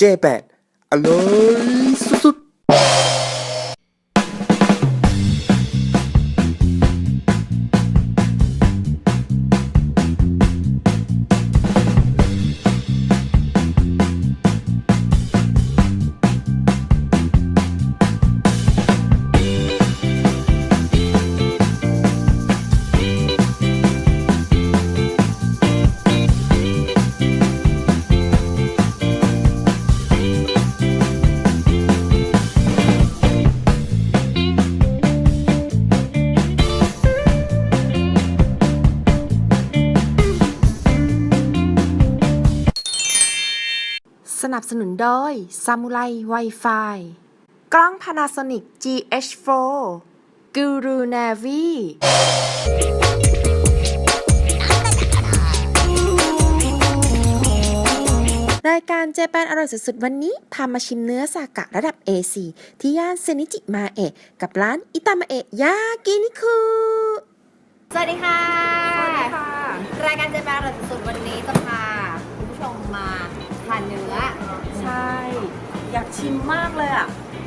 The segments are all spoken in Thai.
J8 อร่อย นับสนุนโดย Samurai Wi-Fi กล้อง Panasonic GH4 Guru Navy รายการเจแปนอร่อยสุดๆ วันนี้ พามาชิมเนื้อซากะระดับ A4 ที่ย่านเซนิจิมาเอะกับร้านอิตามาเอะยากินิคุสวัสดีค่ะสวัสดีค่ะรายการเจแปนอร่อยสุดๆ วันนี้จะพาคุณผู้ชมมา ทานเนื้อ ใช่ อยากชิมมากเลยอะ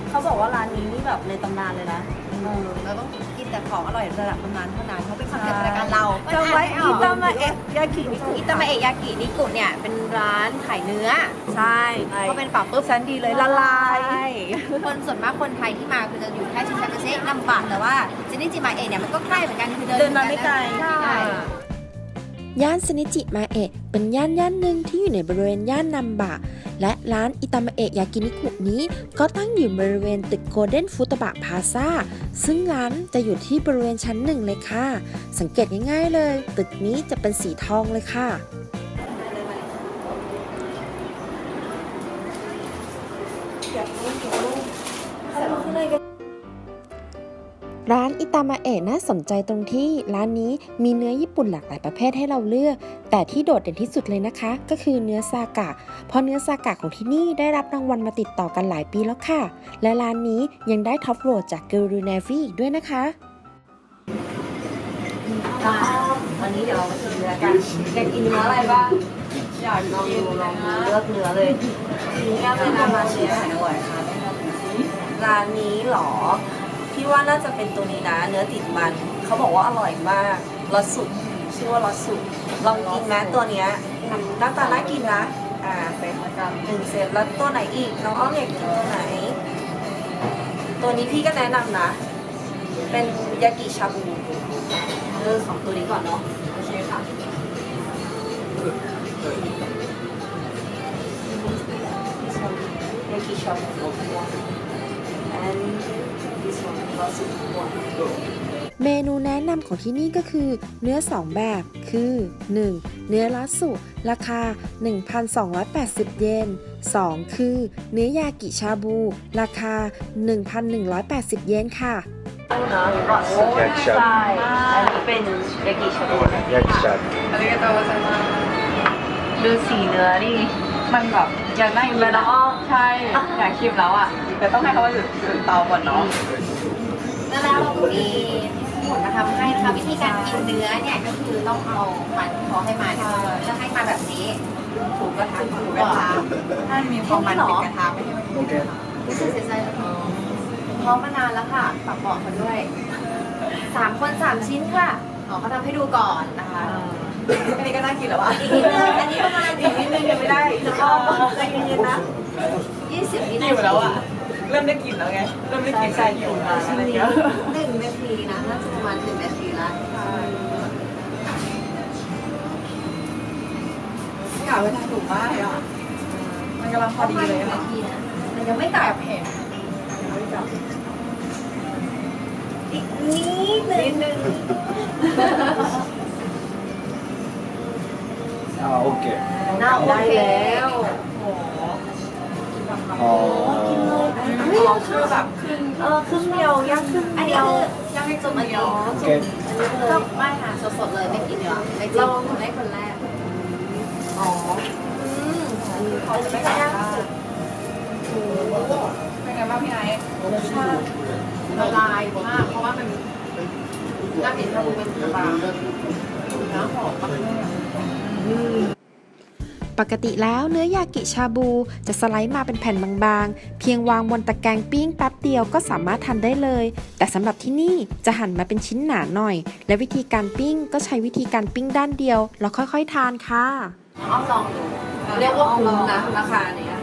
เขาบอกว่าร้านนี้นี่แบบในตำนานเลยนะเออเราต้องกินแต่ของอร่อยระดับตำนานเท่านั้นเพราะเป็นคอนเซ็ปต์รายการเราจำไว้อ่นอิม่ตามาเอะยากินิคุอิตามาเอะยากินิกุเนี่ยเป็นร้านขายเนื้อ ใช่ก็เป็นปรับปุ๊บชั้นดีเลยละลายคนส่วนมากคนไทยที่มาคือจะอยู่แค่ชินชาเกเซนำบะแต่ว่าซินิจิมาเอะเนี่ยมันก็ใกล้เหมือนกันคือเดินเดินมาไม่ไกลใช่ ย่านเซนิจิมาเอะเป็นย่านย่านหนึ่งที่อยู่ในบริเวณย่านนัมบะ และร้านอิตามาเอะยากินิคุนี้ ก็ตั้งอยู่บริเวณตึกโกลเด้นฟุตบะพาซาซึ่งร้านจะอยู่ที่บริเวณชั้นหนึ่งเลยค่ะ สังเกตง่ายๆเลย ตึกนี้จะเป็นสีทองเลยค่ะ ร้านอิตามาเอะน่าสนใจตรงที่ร้านนี้มีเนื้อญี่ปุ่นหลากหลายประเภทให้เราเลือก แต่ที่โดดเด่นที่สุดเลยนะคะ ก็คือเนื้อซากะ เพราะเนื้อซากะของที่นี่ได้รับรางวัลมาติดต่อกันหลายปีแล้วค่ะ และร้านนี้ยังได้ท็อปโหวตจาก Guru Navy อีกด้วยนะคะวันนี้เดี๋ยวเรามาชิมเนื้อกันอยากกินเนื้ออะไรบ้างอยากลองดูลองดูเลือกเนื้อเลยนี่แเป็นร้านมาเชียร์บ่อยค่ะร้านนี้เหรอ พี่ว่าน่าจะเป็นตัวนี้นะ เนื้อติดมัน เขาบอกว่าอร่อยมากรสสุดชื่อว่ารสสุดลองกินไหมตัวเนี้ยหน้าตาน่ากินนะ อ่าเซตละกันหนึ่งเซตแล้วตัวไหนอีกน้องอ้อมอยากกินตัวไหน ตัวนี้พี่ก็แนะนำนะ เป็นยากิชาบูเลือกสองตัวนี้ก่อนเนาะโอเคค่ะยากิชาบู and this one เราสุด one เมนูแนะนำของที่นี่ก็คือ เนื้อ 2 แบบ คือ 1. เนื้อลาสุ ราคา 1,280 เยน 2. คือ เนื้อยากิชาบู ราคา 1,180 เยนค่ะยากิชาบูใช่อันนี้เป็นยากิชาบูยากิชาบูอันนี้ก็ตัวใช่ไหมดูสีเนื้อนี่มันแบบ อยากนั่งแล้วนะอ้อใช่ อยากชิมแล้วอะแต่ต้องให้เขามาจุดเตาก่อนเนาะแล้วเราก็มีสมุนมาทำให้นะคะวิธีการกินเนื้อเนี่ยก็คือต้องเอามันขอให้มาเนี่ยจะให้มาแบบนี้ถูกกระทะถูกกระทะถ้ามีความมันเป็นกระทะไม่ใช่โอเครู้สึกเสียใจแล้วพร้อมมานานแล้วค่ะฝากบอกกันด้วยสามคนสามชิ้นค่ะอ๋อเขาทำให้ดูก่อนนะคะ อันนี้ก็น่ากินแล้วอะอีกนิดนึงอันนี้ประมาณอีกนิดนึงยังไม่ได้แล้วก็ใจเย็นๆนะยี่สิบวิหินาวทีแล้วอะเริ่มได้กลิ่นแล้วไงเริ่มได้กลิ่นใจหิวมาอะไรเงี้ยหนึ่งนาทีนะน่าจะประมาณหนึ่งนาทีละอยากไปทานถูกมากอะมันกำลังพอดีเลยหนึ่งอะนาทีนะแต่ยังไม่กลับเผ็ดอีกนิดนึนิงดนึง อ่าโอเค น่าโอได้เคแล้วโอ้โหอ๋อไม่ยอมคือแบบครึ่งเออครึ่งเดียวย่างครึ่งอันเดีนี้ยวคือย่างให้จุ่มอันนี้โอเคก็ไม่ค่ะสดๆเลยไม่กินเดี๋ยวไม่จิ้มคนได้คนแรกอ๋ออืมเขาจะไม่ได้ย่างสุดเป็นไงบ้างพี่ไอ้รสชาติละลายมากเพราะว่ามันน่ากินชาบูเป็นปลาน้ำหอมมากเลย ปกติแล้วเนื้อยากิชาบูจะสไลด์มาเป็นแผ่นบางๆ เพียงวางบนตะแกรงปิ้งแป๊บเดียวก็สามารถทานได้เลย แต่สำหรับที่นี่จะหั่นมาเป็นชิ้นหนาหน่อย และวิธีการปิ้งก็ใช้วิธีการปิ้งด้านเดียว แล้วค่อยๆทานค่ะอ้อมลองดูเรียกว่าคุ้มนะราคาเนี้ย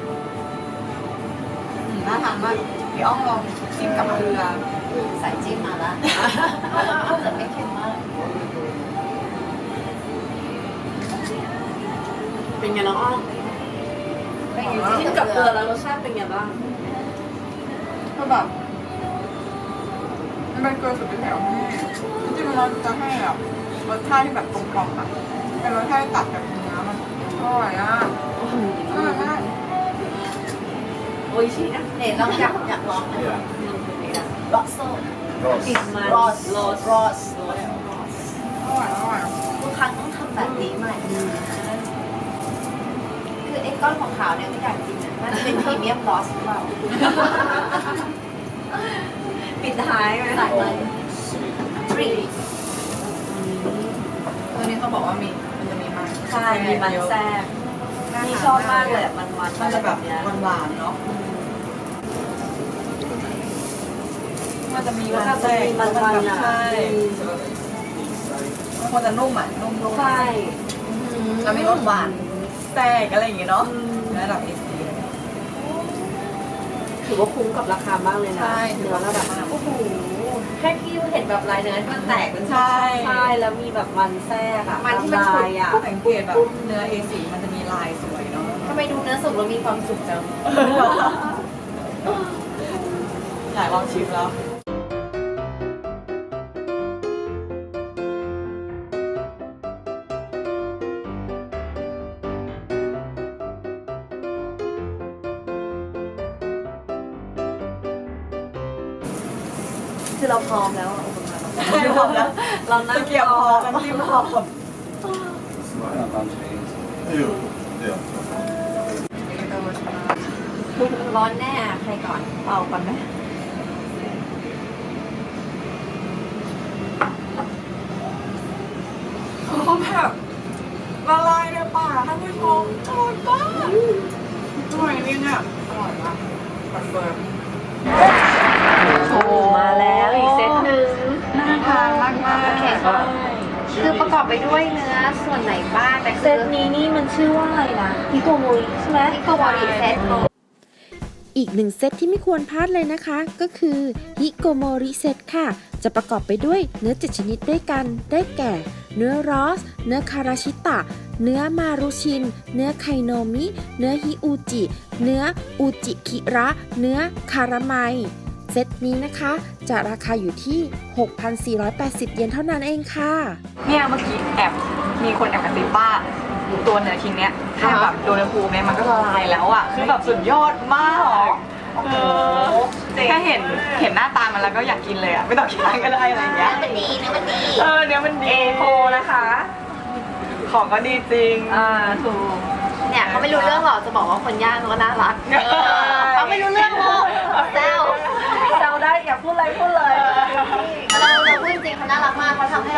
อืมน่าทานมากพี่อ้อมลองชิมกับเกลือใส่จิ้มมาละอ้อมจะไม่เค็มมาก เป็นไงน้องอ้อมไม่อยู่ชิมกับเกลือแล้วรสชาติเป็นไงบ้างคือแบบมันเป็นเกลือสุดที่แถวให้จริงๆมันจะให้แบบรสชาติที่แบบกลมกล่อมอะเป็นรสชาติที่ตัดกับเนื้อมันอร่อยอะอร่อยมากโอ้ยชินะเนี่ยลองอยากอยากลองนะลอสโซ่ติดมันรอสโรรอสสรอสอร่อยอร่อยทุกครั้งต้องทำแบบนี้ใหม่ คือไอ้ก้อนของขาวเนี่ยก็อยากกินนะน่าจะเป็นพรีเมียมลอสหรือเปล่า ปิดท้ายไหมใส่เลยทรีตัวนี้เขาบอกว่ามีมันจะมีมันใช่มีมันแทรกนี่ชอบมากเลยอะมันมันมันจะแบบเนี้ยหวานๆเนาะมันจะมีแล้วก็จะมีมันมันอะใช่มันควรจะนุ่มอะนุ่มๆใช่แล้วมีรสหวาน แทรกอะไรอย่างเงี้ยเนาะระดับเอซีถือว่าคุ้มกับราคามากเลยนะใช่เนื้อแล้วแบบโอ้โหแค่พี่เห็นแบบลายเนื้อที่มันแตกเป็นใช่ใช่แล้วมีแบบมันแทรกอะมันที่มันลายอะสังเกตแบบเนื้อ A4 มันจะมีลายสวยเนาะทำไมดูเนื้อสุกแล้วมีความสุขจังอยากลองชิมแล้ว คือเราพร้อมแล้วอะอุปกรณ์ไม่พร้อมแล้ว เรานั่งตะเกียบพอกันจิ้มพอแบบ Ew. Yeah. ร้อนแน่ใครก่อนเป่าก่อนไหมคือเขาแบบละลายในปากท่านผู้ชมอร่อยมากอร่อยจริงอะอร่อยมากคอนเฟิร์ม โอ้มาแล้วอีกเซตหนึ่งน่าทานมากมากโอเคคือประกอบไปด้วยเนื้อส่วนไหนบ้างแต่เซคือตนี้นี่มันชื่อว่าอะไรนะฮิโกโมริใช่ไหมนิโกวอริเซตอีกหนึ่งเซตที่ไม่ควรพลาดเลยนะคะ ก็คือฮิโกโมริเซตค่ะ จะประกอบไปด้วยเนื้อ 7 ชนิดด้วยกัน ได้แก่ เนื้อรอส เนื้อคาราชิตะ เนื้อมารุชิน เนื้อไคโนมิ เนื้อฮิอูจิ เนื้ออูจิคิระ เนื้อคาราไม เซตนี้นะคะ จะราคาอยู่ที่ 6,480 เยนเท่านั้นเองค่ะ เนี่ยเมื่อกี้แอบมีคนแอบกระซิบว่าตัวเนื้อชิ้นเนี้ยแค่แบบโดนภูมิเนี่ยมันก็ละลายแล้วอะคือแบบสุดยอดมากเออแค่เห็นเห็นหน้าตามันแล้วก็อยากกินเลยอะไม่ต้องคิดอะไรก็ได้อะไรอย่างเงี้ยมันดีเนื้อมันดีเออเนี้ยมันดีโพนะคะ ของก็ดีจริงอ่าถูกเนี่ยเขาไม่รู้เรื่องหรอกจะบอกว่าคนย่างเขาก็น่ารัก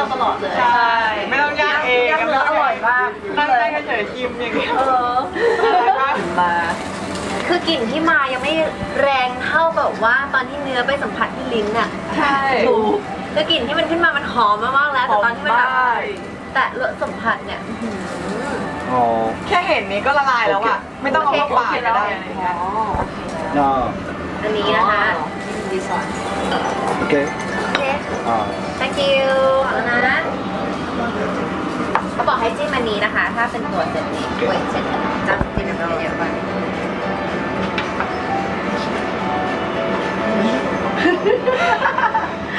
เขาทำให้เราตลอดเลย ใช่ ไม่ต้องย่างเองย่างเนื้ออร่อยมากตั้งใจเฉยๆชิมอย่างเงี้ยเออมา คือกลิ่นที่มายังไม่แรงเท่าแบบว่าตอนที่เนื้อไปสัมผัสที่ลิ้นอะ ใช่ถูกคือกลิ่นที่มันขึ้นมามันหอมมากๆแล้ว แต่ตอนที่มันแบบแตะรสสัมผัสเนี่ยอื้อหือ Oh. แค่เห็นนี้ก็ละลายแล้วอะ ไม่ต้องเอาเข้าปากก็ได้อะไรเงี้ย No. อันนี้นะคะดีสอน Okay. โอเค Ah. Thank you เอาแล้วนะเขาบอกให้จิ้มอันนี้นะคะ ถ้าเป็นตัวเสร็จนี้เว้ยเสร็จจะจิ้มแบบเยอะๆไป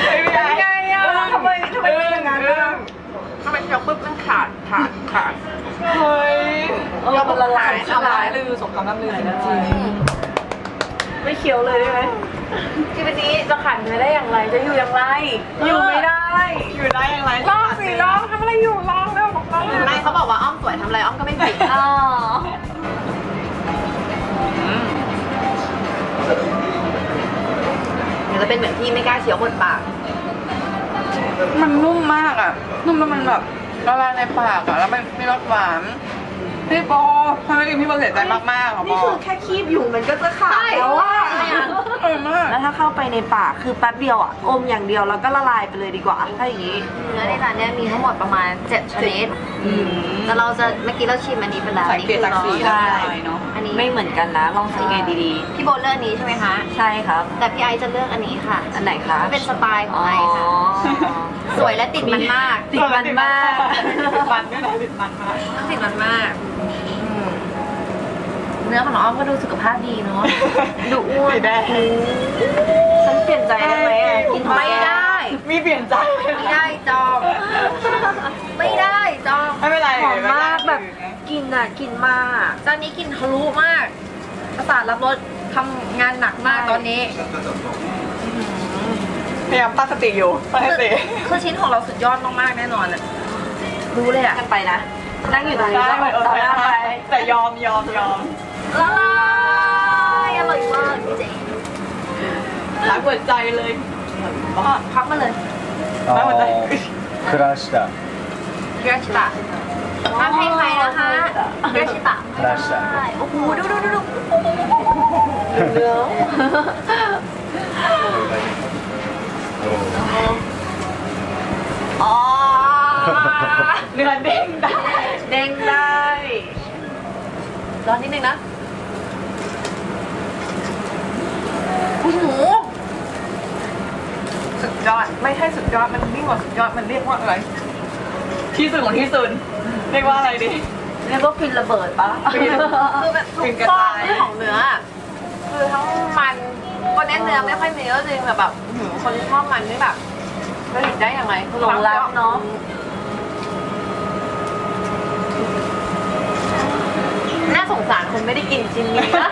เป็นไงอะทำไมทำไมเป็นอย่างนั้นอะทำไมเคี้ยวปุ๊บมันขาดขาดขาดเฮ้ยเออมันละลายสงคำร้ายลือสงคำล่ำลือจริง ไม่เคี้ยวเลยได้ไหมคือวันนี้จะขันเนื้อได้อย่างไร จะอยู่อย่างไร อยู่ไม่ได้ๆอยู่ได้อย่างไรลองสิลองทำอะไรอยู่ลองเร็วลองไม่เขาบอกว่าอ้อมสวยทำอะไรอ้อมก็ไม่ผิดอ๋อเดี๋ยวจะเป็นเหมือนพี่ไม่กล้าเคี้ยวบนปาก มันนุ่มมากอะ นุ่มแล้วมันแบบละลายในปากอะ แล้วมันมีรสหวานเพี่โบทำไมพี่โบเสียใจมากๆอะโบนี่คือแค่คีบอยู่มันก็จะขาดแล้วอะเออมาก แล้วถ้าเข้าไปในปากคือแป๊บเดียวอะอมอย่างเดียวแล้วก็ละลายไปเลยดีกว่าถ้าอย่างนี้ เนื้อในร้านเนี้ยมีทั้งหมดประมาณ 7 ชนิดอืม แต่เราจะเมื่อกี้เราชิมอันนี้ไปแล้วสังเกตจากสีอันได้นี้คือเนาะอันนี้ไม่เหมือนกันนะลองสังเกตดีพี่โบเลือกอันนี้ใช่ไหมคะ ๆ ใช่ครับ แต่พี่ไอซ์จะเลือกอันนี้ค่ะอันไหนคะมันเป็นสไตล์ของไอซ์ค่ะ สวยและติดมันมาก ติดมันมากติดมันด้วยนะติดมันมาก ติดมันมากอืมเนื้อของน้องอ้อมก็ดูสุขภาพดีเนาะ ดูอ้วนสีแดง ฉันเปลี่ยนใจได้ไหมอะกินไม่ได้ มีเปลี่ยนใจไม่ได้จองไม่ได้จองไม่เป็นไรหอมมากแบบกินอะกินมาก ตอนนี้กินทะลุมาก ประสาทรับรสทำงานหนักมากตอนนี้ พยายามตั้งสติอยู่ตั้งสติ คือชิ้นของเราสุดยอดมากๆแน่นอนอะรู้เลยอะกันไปนะ นั่งอยู่ตรงนี้ได้ก็ไหมอดเออตาหน้าไป แต่ยอมยอมยอม ละลายอร่อยมากจริง รักหัวใจเลย ๆพักมาเลย ไม่หัวใจ クラシタ เกรชิตะห้ามให้ใครนะคะเกรชิตะ クラシタ ใช่โอ้โหดูดูดูดู เนื้อ อ๋อ เนื้อเด้งได้ เด้งได้ ร้อนนิดนึงนะ โอ้โหสุดยอด ไม่ใช่สุดยอด มันยิ่งกว่าสุดยอด มันเรียกว่าอะไร ที่สุดของที่สุด เรียกว่าอะไรดี เรียกว่าฟินระเบิดปะคือแบบทุฟิกนกระฟอจางยเรื่องของเนื้อคือทั้งมันคนเน้นเนื้อไม่ค่อยมีก็จริงแต่แบบอื้อหือคนที่ชอบมันนี่แบบไม่เห็นได้ยังไงหลงรักเนาะน่าสงสารคนไม่ได้กินชิ้นนี้นะ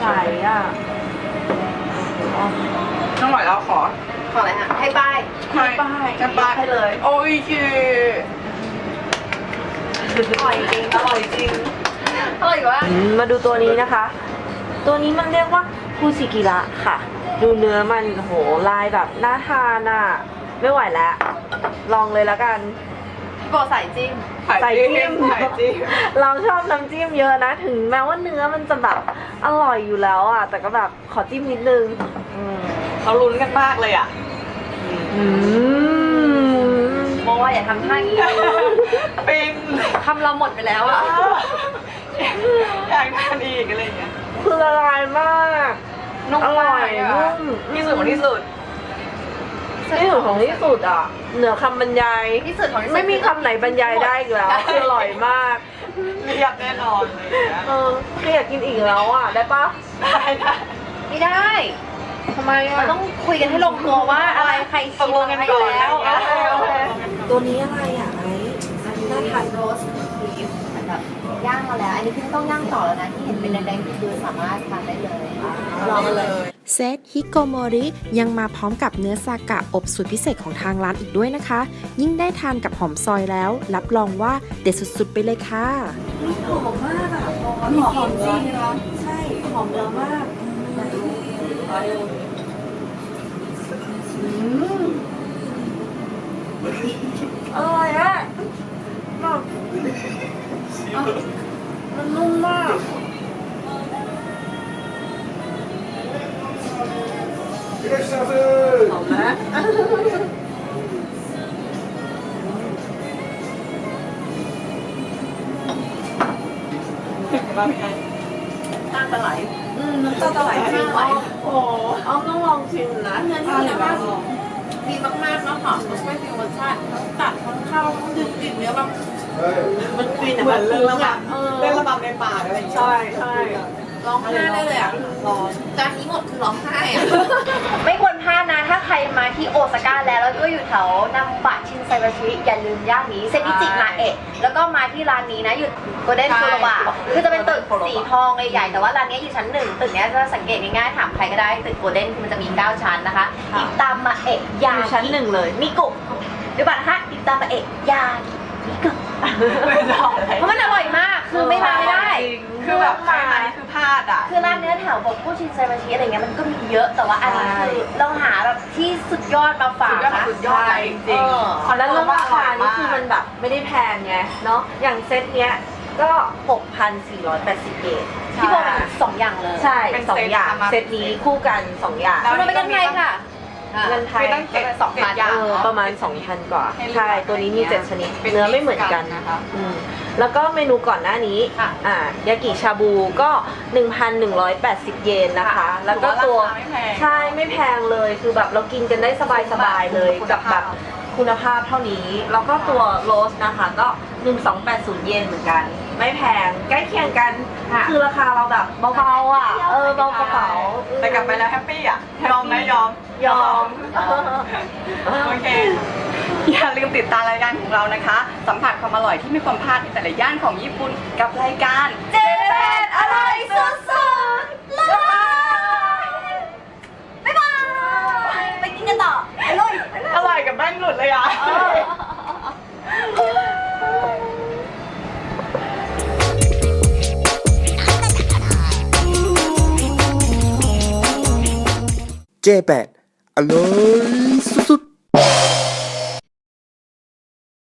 ไหลอะ น้องหน่อยเราขอ ขออะไรฮะให้ป้ายให้ป้ายให้ป้ายให้เลย โอ้ยคืออร่อยจริงอร่อยจริงอร่อยว่ามาดูตัวนี้นะคะ ตัวนี้มันเรียกว่าคูซิกิระค่ะ ดูเนื้อมันโหลายแบบน่าทานอะ ไม่ไหวแล้ว ลองเลยแล้วกันพี่ โบใส่จิ้ม ใส่จิ้ม ใส่จิ้ม เราชอบน้ำจิ้มเยอะนะ ถึงแม้ว่าเนื้อมันจะแบบอร่อยอยู่แล้วอะ แต่ก็แบบขอจิ้มนิดนึง อืมเราลุ้นกันมากเลยอะอืมโบว่าอย่าทำท่าอีกปินทำเราหมดไปแล้วอะอยากทานอีกอะไรอย่างเงี้ยคือละลายมาก นุ่มอร่มาอกยอะนุ่มที่สุดของที่สุด ที่สุดของที่สุดอะ เหนือคำบรรยาย ที่สุดของที่สุดไม่มีคำไหนบรรยายได้อีกแล้วคืออร่อยมากเรียบแน่นอนเลยนะเออคืออยากกินอีกแล้วอะ ได้ปะได้ได้ไม่ได้ทำไมเราอะต้องคุยกันให้ลงตัวว่าอะไรใครตชิกมลงกันอะไรก่อนแล้วนะโอเค ตัวนี้อะไรอะไอ้น่าทานโรสบีฟเหมือน แบบย่างมาแล้ว อันนี้คือต้องย่างต่อแล้วนะที่เห็นเป็นแดงๆคือสามารถทานได้เลยลองมาเลย เซตฮิโกโมริยังมาพร้อมกับเนื้อซากะอบสูตรพิเศษของทางร้านอีกด้วยนะคะ ยิ่งได้ทานกับหอมซอยแล้ว รับรองว่าเด็ดสุดๆไปเลยค่ะหอมมากอะหอมหอมจริงใช่หอมเยอะมากอร่อยอะ แบบมันนุ่ มันฟินเหมือนเล่นระอะบำเออเล่นระบำในป่าอะไรอย่างเงี้ยใช่ใช่ร้องไห้ได้เลยอะร้อนจานนี้หมดคือร้องไห้อะ ไม่ควรพลาดนะ ถ้าใครมาที่โอซาก้าแล้ว แล้วก็อยู่แถวนัมบะชินไซบาชิ อย่าลืมย่านนี้เซนิจิมาเอะ แล้วก็มาที่ร้านนี้นะอยู่โกลเด้นฟูรวะคือจะเป็นตึกสีทองใหญ่ๆ แต่ว่าร้านนี้อยู่ชั้นหนึ่งตึกเนี้ยจะสังเกตง่ายๆ ถามใครก็ได้ ตึกโกลเด้นคือมันจะมี 9 ชั้นนะคะ อิตามมาเอะยาอยู่ชั้นหนึ่งเลยมิกุเดี๋ยวก่อนนะคะอิตามมาเอะยามิกุ ไม่ชอบอะไรเพราะมันอร่อยมาก คือไม่มาไม่ได้ คือแบบใครมานี่คือพลาดอะ คือร้านเนื้อแถวแบบพวกชินไซบาชิอะไรเงี้ยมันก็มีเยอะ แต่ว่าอันนี้คือเราหาแบบที่สุดยอดมาฝากสุดยอดนะสุดยอดจริงเออๆแล้วเรื่องราคานี่คือมันแบบไม่ได้แพงไงเนาะ อย่างเซตเนี้ยก็ 6,480เยนพี่โบเป็นสองอย่างเลย ใช่เป็นสองเซตอย่างเอามาเซตนี้คู่กัน2อย่างแล้วเราไปกันไงค่ะอะ เงินไทย คือต้องเก็บสองพันอย่างเออเนอะประมาณ 2,000 กว่าให้เลือกใช่ ตัวนี้มี 7 ชนิด เป็นเนื้อไม่เหมือนกันมิกซ์กันนะคะอืมแล้วก็เมนูก่อนหน้านี้ค่ะอ่ายากิชาบูก็ 1,180 เยนนะคะแล้วก็ตัวถือว่าราคาไม่แพงใช่ไม่แพงเลย คือแบบเรากินกันได้สบายๆเลยคุณกับภาพแบบคุณภาพเท่านี้ แล้วก็ตัวโรสนะคะก็ 1280 เยนเหมือนกัน ไม่แพงใกล้เคียงกันคือราคาเราแบบเบาๆอะ เออเบากระเป๋า แต่กลับไปแล้วแฮปปี้อะยอมไหมยอม ยอม โอเค อย่าลืมติดตามรายการของเรานะคะ สัมผัสความอร่อยที่ไม่ควรพลาดในแต่ละย่านของญี่ปุ่นกับรายการเจแปนอร่อยสุดๆเลยบ๊ายบายไปกินกันต่อไปเลยอร่อยกับแป้งหลุดเลยอะ J8 Alois.